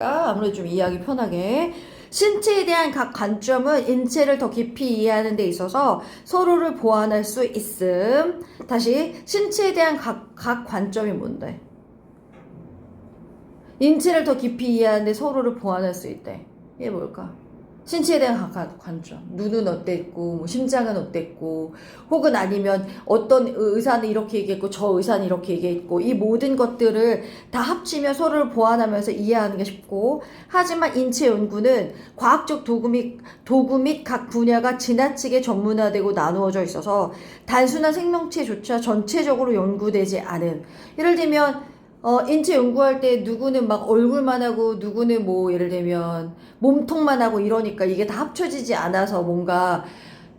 아무래도 좀 이해하기 편하게. 신체에 대한 각 관점은 인체를 더 깊이 이해하는 데 있어서 서로를 보완할 수 있음. 다시, 신체에 대한 각, 각 관점이 뭔데? 인체를 더 깊이 이해하는 데 서로를 보완할 수 있대. 이게 뭘까? 신체에 대한 각 관점. 눈은 어땠고, 뭐 심장은 어땠고, 혹은 아니면 어떤 의사는 이렇게 얘기했고, 저 의사는 이렇게 얘기했고, 이 모든 것들을 다 합치면 서로를 보완하면서 이해하는 게 쉽고, 하지만 인체 연구는 과학적 도구 및, 도구 및 각 분야가 지나치게 전문화되고 나누어져 있어서 단순한 생명체조차 전체적으로 연구되지 않은. 예를 들면, 어, 인체 연구할 때 누구는 막 얼굴만 하고 누구는 뭐 예를 들면 몸통만 하고 이러니까 이게 다 합쳐지지 않아서 뭔가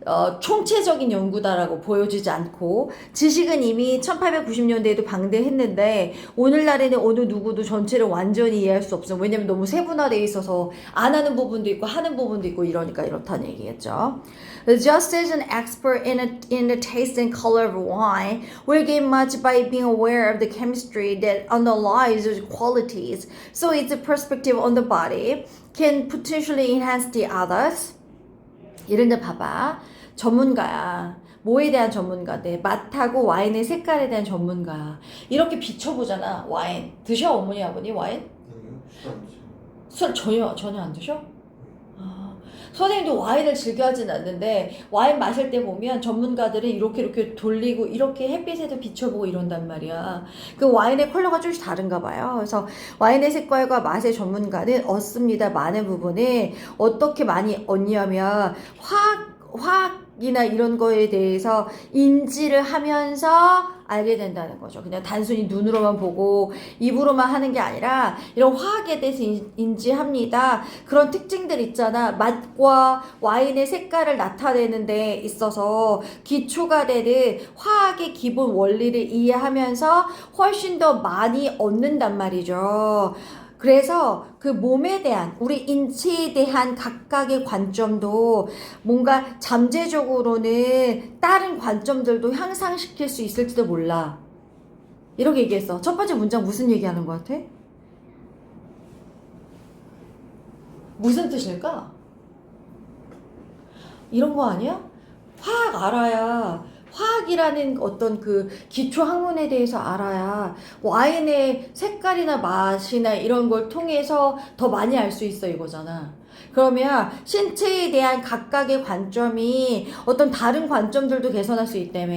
어, 총체적인 연구다라고 보여지지 않고 지식은 이미 1890년대에도 방대했는데 오늘날에는 어느 누구도 전체를 완전히 이해할 수 없어. 왜냐면 너무 세분화되어 있어서 안 하는 부분도 있고 하는 부분도 있고 이러니까 이렇다는 얘기겠죠. Just as an expert in, a, in the taste and color of wine will gain much by being aware of the chemistry that underlies its qualities, so its perspective on the body can potentially enhance the others. 이런 데 봐봐. 전문가야. 뭐에 대한 전문가인데 맛하고 와인의 색깔에 대한 전문가야. 이렇게 비춰보잖아. 와인. 드셔 어머니 아버니 와인? 술 전혀 전혀 안 드셔? 아, 선생님도 와인을 즐겨 하진 않는데 와인 마실 때 보면 전문가들은 이렇게 이렇게 돌리고 이렇게 햇빛에도 비춰보고 이런단 말이야. 그 와인의 컬러가 조금씩 다른가 봐요. 그래서 와인의 색깔과 맛의 전문가는 얻습니다. 많은 부분에 어떻게 많이 얻냐면 화학 화학이나 이런 거에 대해서 인지를 하면서 알게 된다는 거죠. 그냥 단순히 눈으로만 보고 입으로만 하는 게 아니라 이런 화학에 대해서 인- 인지합니다. 그런 특징들 있잖아. 맛과 와인의 색깔을 나타내는 데 있어서 기초가 되는 화학의 기본 원리를 이해하면서 훨씬 더 많이 얻는단 말이죠. 그래서 그 몸에 대한 우리 인체에 대한 각각의 관점도 뭔가 잠재적으로는 다른 관점들도 향상시킬 수 있을지도 몰라. 이렇게 얘기했어. 첫 번째 문장 무슨 얘기하는 것 같아? 무슨 뜻일까? 이런 거 아니야? 화학 알아야 화학이라는 어떤 그 기초 학문에 대해서 알아야 와인의 색깔이나 맛이나 이런 걸 통해서 더 많이 알 수 있어 이거잖아. 그러면 신체에 대한 각각의 관점이 어떤 다른 관점들도 개선할 수 있다며.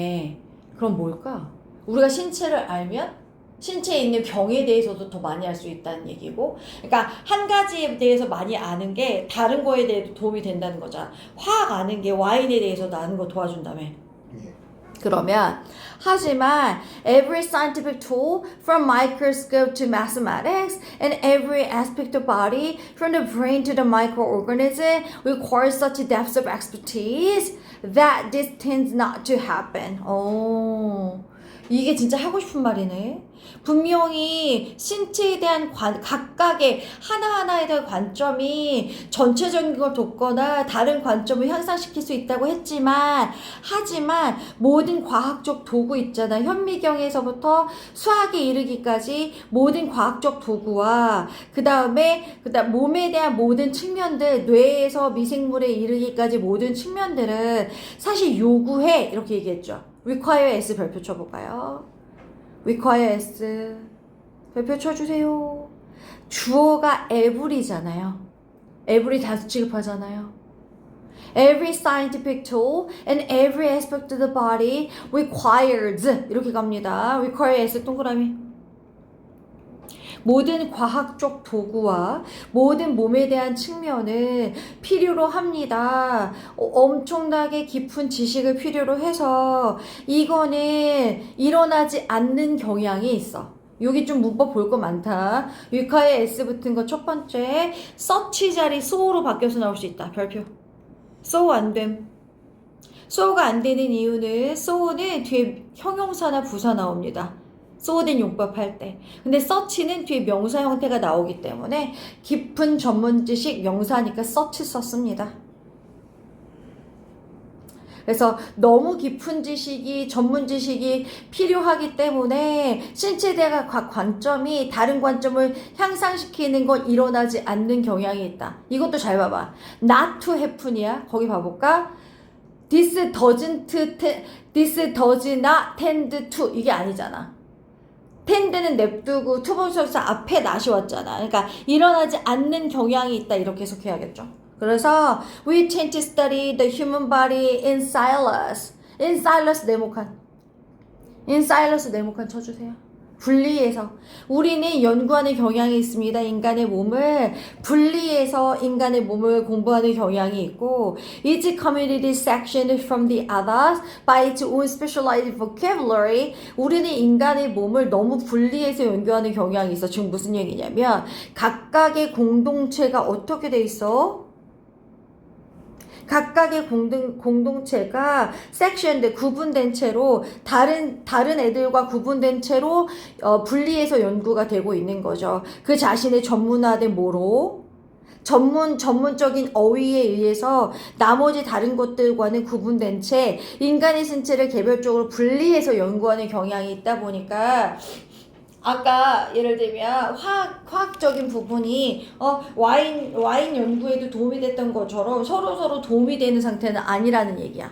그럼 뭘까? 우리가 신체를 알면 신체에 있는 병에 대해서도 더 많이 알 수 있다는 얘기고, 그러니까 한 가지에 대해서 많이 아는 게 다른 거에 대해서 도움이 된다는 거잖아. 화학 아는 게 와인에 대해서도 아는 거 도와준다며. 예. 그러면 하지만 every scientific tool from microscope to mathematics and every aspect of body from the brain to the microorganism requires such a depth of expertise that this tends not to happen. 오, 이게 진짜 하고 싶은 말이네. 분명히 신체에 대한 관, 각각의 하나하나에 대한 관점이 전체적인 걸 돕거나 다른 관점을 향상시킬 수 있다고 했지만 하지만 모든 과학적 도구 있잖아. 현미경에서부터 수학에 이르기까지 모든 과학적 도구와 그 다음에 그 다음 몸에 대한 모든 측면들 뇌에서 미생물에 이르기까지 모든 측면들은 사실 요구해 이렇게 얘기했죠. Require s 별표 쳐볼까요? require s 별표 쳐주세요. 주어가 every잖아요. every 단수 취급하잖아요. Every scientific tool and every aspect of the body requires 이렇게 갑니다. requires 동그라미. 모든 과학적 도구와 모든 몸에 대한 측면을 필요로 합니다. 어, 엄청나게 깊은 지식을 필요로 해서 이거는 일어나지 않는 경향이 있어. 여기 좀 문법 볼 거 많다. 위카에 S 붙은 거 첫 번째 서치 자리 so로 바뀌어서 나올 수 있다. 별표. so 안 됨. so가 안 되는 이유는 so는 뒤에 형용사나 부사 나옵니다. 소된 용법 할 때. 근데 서치는 뒤에 명사 형태가 나오기 때문에 깊은 전문 지식 명사니까 서치 썼습니다. 그래서 너무 깊은 지식이 전문 지식이 필요하기 때문에 신체 대학 각 관점이 다른 관점을 향상시키는 건 일어나지 않는 경향이 있다. 이것도 잘 봐봐. not to happen이야. 거기 봐볼까? this doesn't this does not tend to 이게 아니잖아. 텐드는 냅두고 투본수역사 앞에 not이 왔잖아. 그러니까 일어나지 않는 경향이 있다 이렇게 해석해야겠죠. 그래서 we tend to study the human body in silence. in silence 네모칸. in silence 네모칸 쳐주세요. 분리해서 우리는 연구하는 경향이 있습니다. 인간의 몸을 분리해서 인간의 몸을 공부하는 경향이 있고 each community sectioned from the others by its own specialized vocabulary 우리는 인간의 몸을 너무 분리해서 연구하는 경향이 있어. 지금 무슨 얘기냐면 각각의 공동체가 어떻게 돼 있어? 각각의 공동, 공동체가 섹션돼 구분된 채로 다른 다른 애들과 구분된 채로 어, 분리해서 연구가 되고 있는 거죠. 그 자신의 전문화된 뭐로 전문 전문적인 어휘에 의해서 나머지 다른 것들과는 구분된 채 인간의 신체를 개별적으로 분리해서 연구하는 경향이 있다 보니까 아까 예를 들면 화학 화학적인 부분이 어 와인 와인 연구에도 도움이 됐던 것처럼 서로 서로 도움이 되는 상태는 아니라는 얘기야.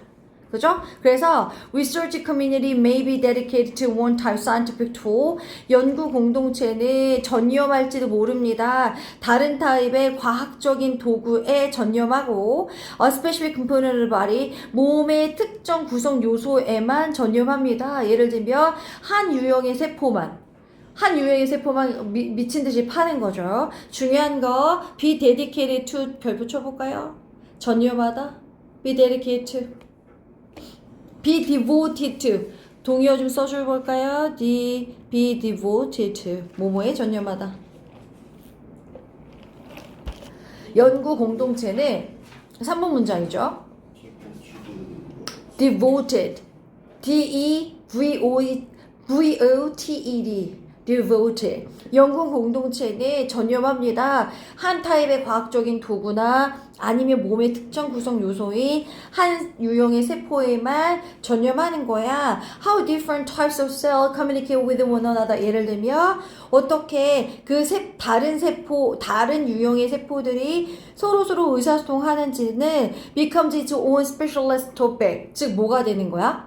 그죠? 그래서 research community may be dedicated to one type scientific tool. 연구 공동체는 전념할지도 모릅니다. 다른 타입의 과학적인 도구에 전념하고 a specific component of body 몸의 특정 구성 요소에만 전념합니다. 예를 들면 한 유형의 세포만 한 유형의 세포만 미, 미친 듯이 파는 거죠. 중요한 거 be dedicated to 별표 쳐볼까요? 전념하다. be dedicated be devoted to. 동의어 좀 써줄 볼까요? D, be devoted to. 뭐뭐에 전념하다. 연구 공동체는 3번 문장이죠. devoted. Devoted. 연구 공동체는 전념합니다. 한 타입의 과학적인 도구나 아니면 몸의 특정 구성 요소인 한 유형의 세포에만 전념하는 거야. How different types of cell communicate with one another. 예를 들면 어떻게 그 세, 다른 세포, 다른 유형의 세포들이 서로 서로 의사소통하는지는 becomes its own specialist topic. 즉 뭐가 되는 거야?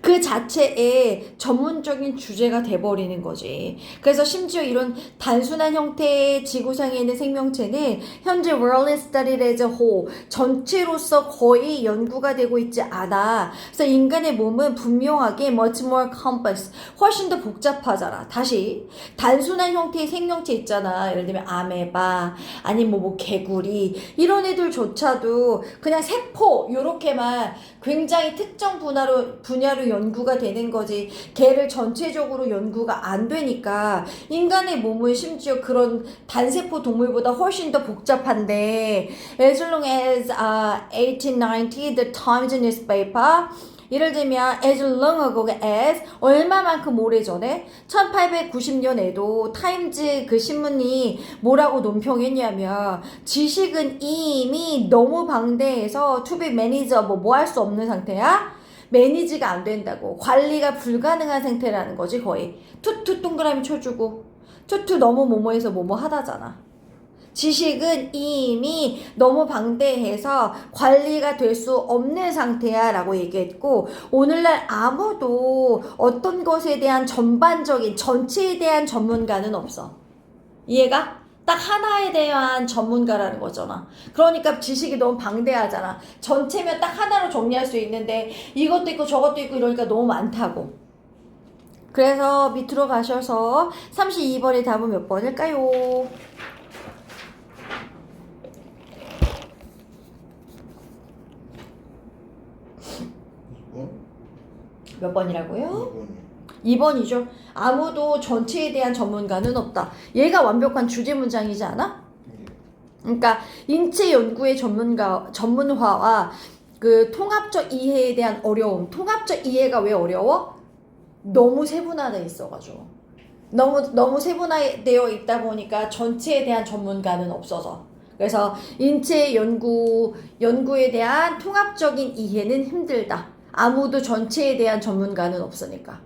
그 자체에 전문적인 주제가 돼버리는 거지. 그래서 심지어 이런 단순한 형태의 지구상에 있는 생명체는 현재 world studied as a whole 전체로서 거의 연구가 되고 있지 않아. 그래서 인간의 몸은 분명하게 much more complex, 훨씬 더 복잡하잖아. 다시 단순한 형태의 생명체 있잖아. 예를 들면 아메바, 아니면 뭐, 뭐 개구리 이런 애들조차도 그냥 세포 요렇게만 굉장히 특정 분야로 분야로 연구가 되는 거지. 걔를 전체적으로 연구가 안 되니까 인간의 몸은 심지어 그런 단세포 동물보다 훨씬 더 복잡한데 as long as uh, 1890 the Times newspaper 예를 들면 as long ago as 얼마만큼 오래전에 1890년에도 타임즈 그 신문이 뭐라고 논평했냐면 지식은 이미 너무 방대해서 to be manager 뭐뭐 할 수 없는 상태야. 매니지가 안 된다고. 관리가 불가능한 상태라는 거지 거의. 투투 동그라미 쳐주고. 투투 너무 뭐뭐해서 뭐뭐 하다잖아. 지식은 이미 너무 방대해서 관리가 될 수 없는 상태야 라고 얘기했고 오늘날 아무도 어떤 것에 대한 전반적인 전체에 대한 전문가는 없어. 이해가? 딱 하나에 대한 전문가라는 거잖아. 그러니까 지식이 너무 방대하잖아. 전체면 딱 하나로 정리할 수 있는데 이것도 있고 저것도 있고 이러니까 너무 많다고. 그래서 밑으로 가셔서 32번의 답은 몇 번일까요? 몇 번이라고요? 2번이죠. 아무도 전체에 대한 전문가는 없다. 얘가 완벽한 주제 문장이지 않아? 그러니까 인체 연구의 전문가 전문화와 그 통합적 이해에 대한 어려움. 통합적 이해가 왜 어려워? 너무 세분화돼 있어가지고 너무 너무 세분화되어 있다 보니까 전체에 대한 전문가는 없어서 그래서 인체 연구, 연구에 대한 통합적인 이해는 힘들다. 아무도 전체에 대한 전문가는 없으니까.